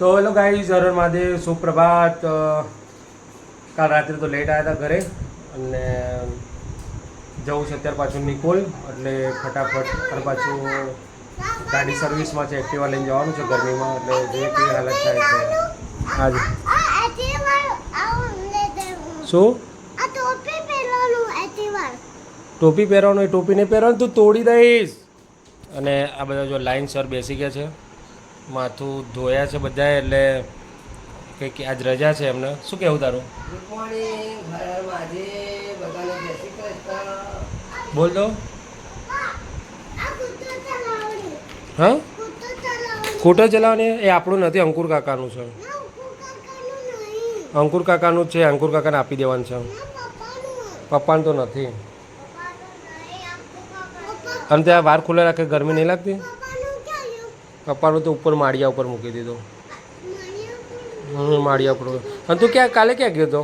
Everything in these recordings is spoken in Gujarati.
તો હેલો ગાઈઝ હરણ મહાદેવ, સુપ્રભાત. કાલ રાત્રે તો લેટ આવ્યા હતા ઘરે અને જવું છે અત્યારે પાછું નિકોલ, એટલે ફટાફટ અને પાછું ગાડી સર્વિસમાં છે, એક્ટિવા લઈને જવાનું છે ગરમીમાં, એટલે જે કેવી હાલત થાય છે. આજે શું? ટોપી પહેરવાનું એ ટોપી નહીં પહેરવાનું, તું તોડી દઈશ. અને આ બધા જો લાઈન સર બેસી ગયા છે. માથું ધોયા છે બધા, એટલે કંઈક આજ રજા છે એમને. શું કહેવું તારું? બોલ દો હા? ખોટો ચલાવવાની? એ આપણું નથી, અંકુર કાકાનું છે. અંકુર કાકાનું છે, અંકુર કાકાને આપી દેવાનું છે. પપ્પાને તો નથી. અને ત્યાં વાર ખુલ્લા રાખે, ગરમી નહીં લાગતી? પપ્પાનું તો ઉપર માળિયા ઉપર મૂકી દીધું. હમ માળિયા ઉપર. અને તું ક્યાં કાલે ક્યાં ગયો હતો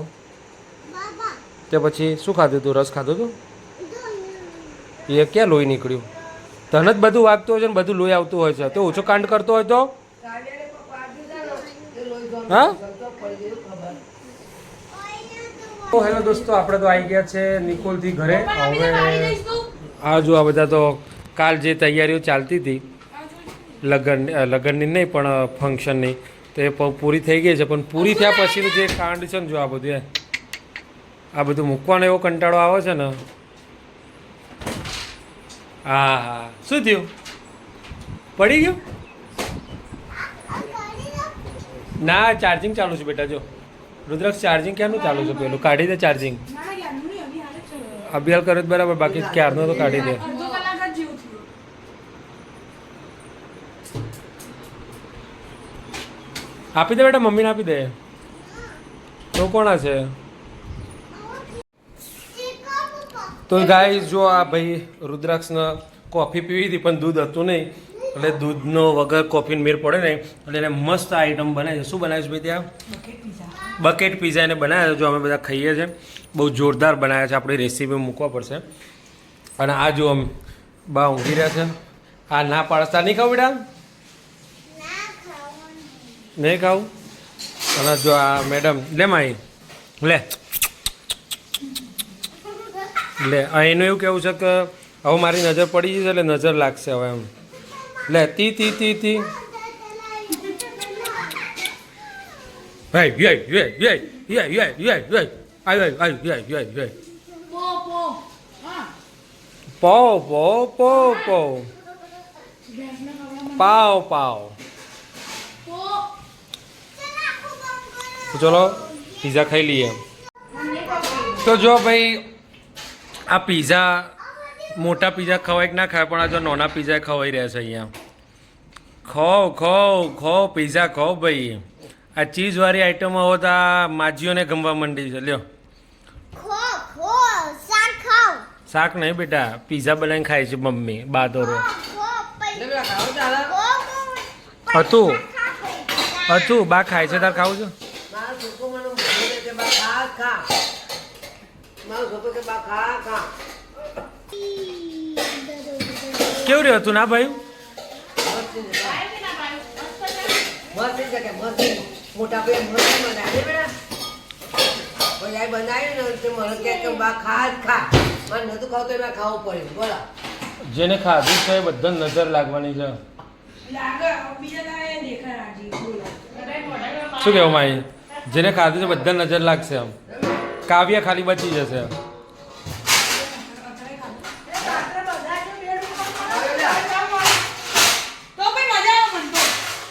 તે પછી શું ખાધું તું? રસ ખાધું તું? એ ક્યાં લોહી નીકળ્યું? તને જ બધું વાગતું હોય છે ને બધું લોહી આવતું હોય છે. તો ઓછો કાંડ કરતો હોય તો? હા? તો હેલો દોસ્તો આપણે તો આવી ગયા છે નિકોલથી ઘરે. હવે આ જો આ બધા તો કાલ જે તૈયારીઓ ચાલતી હતી લગ્ન લગ્નની નહીં પણ ફંક્શનની તો એ પૂરી થઈ ગઈ છે. પણ પૂરી થયા પછીનું જે કાંડ છે ને જો આ બધું એ આ બધું મૂકવાનો એવો કંટાળો આવે છે ને. હા હા. શું થયું? પડી ગયું? ના ચાર્જિંગ ચાલુ છે બેટા જો. રુદ્રક્ષ ચાર્જિંગ ક્યાંનું ચાલુ છે પેલું? કાઢી દે ચાર્જિંગ અભિયાલ કરો તો બરાબર બાકી ક્યારનો તો કાઢી દે. આપી દે બેટા મમ્મીને આપી દે. તો કોણા છે? તો ગાય જો આ ભાઈ રુદ્રાક્ષના કોફી પીવી હતી પણ દૂધ હતું નહીં. એટલે દૂધનો વગર કોફીને મેર પડે નહીં. એટલે એને મસ્ત આઈટમ બનાવી છે. શું બનાવ્યું છે ભાઈ ત્યાં? બકેટ પીઝા એને બનાવ્યા જો અમે બધા ખાઈએ છીએ. બહુ જોરદાર બનાવ્યા છે. આપણી રેસીપી મૂકવા પડશે. અને આ જો બા ઊંઘી રહ્યા છે. આ ના પાડતા. નહીં ખાવ બેટા? નહીં ખાવું? અને જો આ મેડમ લે માઈ લે. લે એનું એવું કેવું છે કે હવે મારી નજર પડી જશે એટલે નજર લાગશે હવે એમ. લે તી તી તી તી. Hey, yeah, yeah, yeah, પાવ yeah, તો ચલો પીઝા ખાઈ લઈએ. તો જો ભાઈ આ પીઝા મોટા પીઝા ખવાય કે ના ખાય પણ આ જો નાના પીઝા ખવાઈ રહ્યા છે અહીંયા. ખો ખો ખો પીઝા ખો ભાઈ. આ ચીઝવાળી આઈટમો હોય તો આ માજીઓને ગમવા માંડી છે. લ્યો. શાક નહીં બેટા પીઝા બનાવીને ખાય છે મમ્મી બાદોરો હતું. હતું બા ખાય છે તાર ખાવું છે મારો છોકરો મને બોલે કે બા ખા ખા મારો છોકરો કે બા ખા ખા કેવું રહ્યું હતું? ના ભાઈ? મોટા ભાઈ મસ્ત બનાવી બનાવ્યું ને તે મને કે બા ખા જ ખા મારે નતું ખાવતું એમાં ખાવું પડ્યું બોલો. જેને ખાધું છે એ બધા નજર લાગવાની છે શું કહેવું માઈ? જેને ખાધું છે બધા નજર લાગશે આમ. કાવ્ય ખાલી બચી જશે કબૂતર ભાઈ મજા આવે મને તો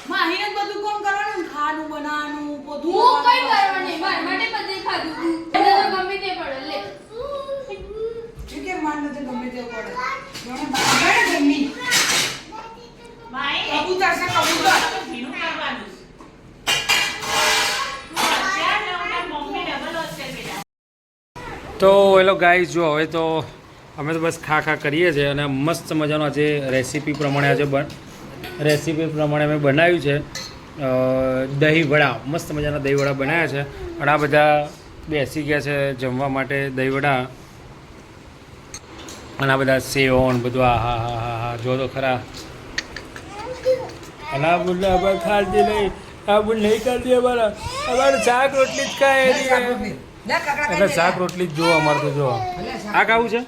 માહીને જ બધું કામ કરવાનું ને ખાવાનું બનાવવાનું બધું હું કઈ કરવા નહીં માર માટે બધે ખાધું મને તો ગમે તે પડે લે ઠીક છે માન નથી ગમે તે પડે મને બાગડે ગમી કબૂતર છે કબૂતર તો એલો ગાય જો હવે તો અમે તો બસ ખા ખા કરીએ છીએ અને મસ્ત મજાનો આજે રેસીપી પ્રમાણે આજે બન, રેસીપી પ્રમાણે અમે બનાવ્યું છે. દહીંવડા દહીં વડા, મસ્ત મજાના દહીં વડા બનાવ્યા છે. અને આ બધા બેસી ગયા છે જમવા માટે દહીં વડા. અને આ બધા સેવો બધું આ હા હા હા હા જો તો ખરા. અને આ બધા ખાતી નહીં. આ બધું નહીં કરતી અમારા. અમારે શાક રોટલી જ ખાય લે શાક રોટલી. એટલે શાક રોટલી જ જો અમારે તો જો. આ ખાવું છે?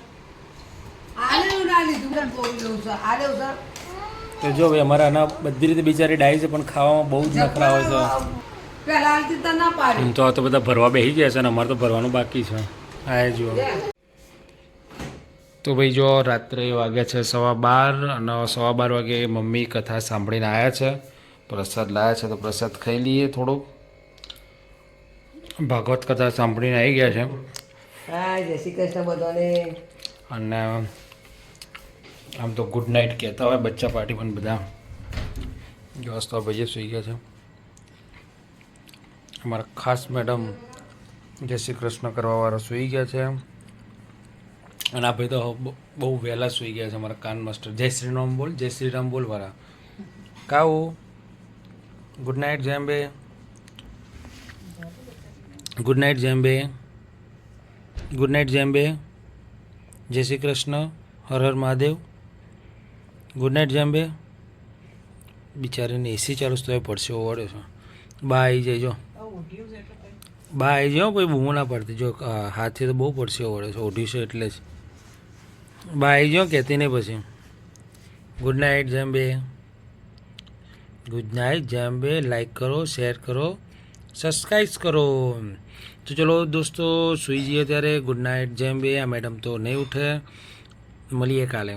તો જો ભાઈ અમારા આના બધી રીતે બિચારી ડાય છે પણ ખાવામાં બહુ જ નખરા હોય છે. તો એમ તો આ તો બધા ભરવા બેસી ગયા છે અને અમારે તો ભરવાનું બાકી છે. આ એ જુઓ. તો ભાઈ જો રાત્રે વાગ્યા છે સવા બાર અને સવા બાર વાગે મમ્મી કથા સાંભળીને આવ્યા છે. પ્રસાદ લાવ્યા છે તો પ્રસાદ ખાઈ લઈએ થોડુંક. ભાગવત કથા સાંભળીને આવી ગયા છે. હા જય શ્રી કૃષ્ણ બધાને. અને આમ તો ગુડ નાઇટ કહેતા હોય બચ્ચા પાર્ટી પણ બધા. જો તો ભાઈએ સૂઈ ગયા છે. અમારા ખાસ મેડમ જય શ્રી કૃષ્ણ કરવાવાળા સૂઈ ગયા છે. અને આ ભાઈ તો બહુ વહેલા સૂઈ ગયા છે અમારા કાન માસ્ટર. જય શ્રી રામ બોલ જય શ્રી રામ બોલ વાળા કાવું ગુડ નાઇટ જેમ્બે ગુડ નાઇટ જેમ્બે ગુડ નાઇટ જેમ્બે જય શ્રી કૃષ્ણ હર હર મહાદેવ ગુડ નાઇટ જેમ્બે બિચારીને એસી ચાલુ તો પડશે ઓળે છે. બા આવી જાય જો. બા આવી જાઓ કોઈ બૂમો ના પડતી. જો હાથથી હાથે તો બહુ પડશે ઓળે છે. ઓઢ્યું છે એટલે જ. બા આવી જાઓ કહેતી નહીં પછી. ગુડ નાઇટ જેમ્બે ગુડ નાઇટ જેમ્બે લાઈક કરો શેર કરો. સબસ્ક્રાઈબ કરો. તો ચલો દોસ્તો, સૂઈ જઈએ ત્યારે. ગુડ નાઇટ જેમ બે આ મેડમ તો નહીં ઉઠે. મળીએ કાલે.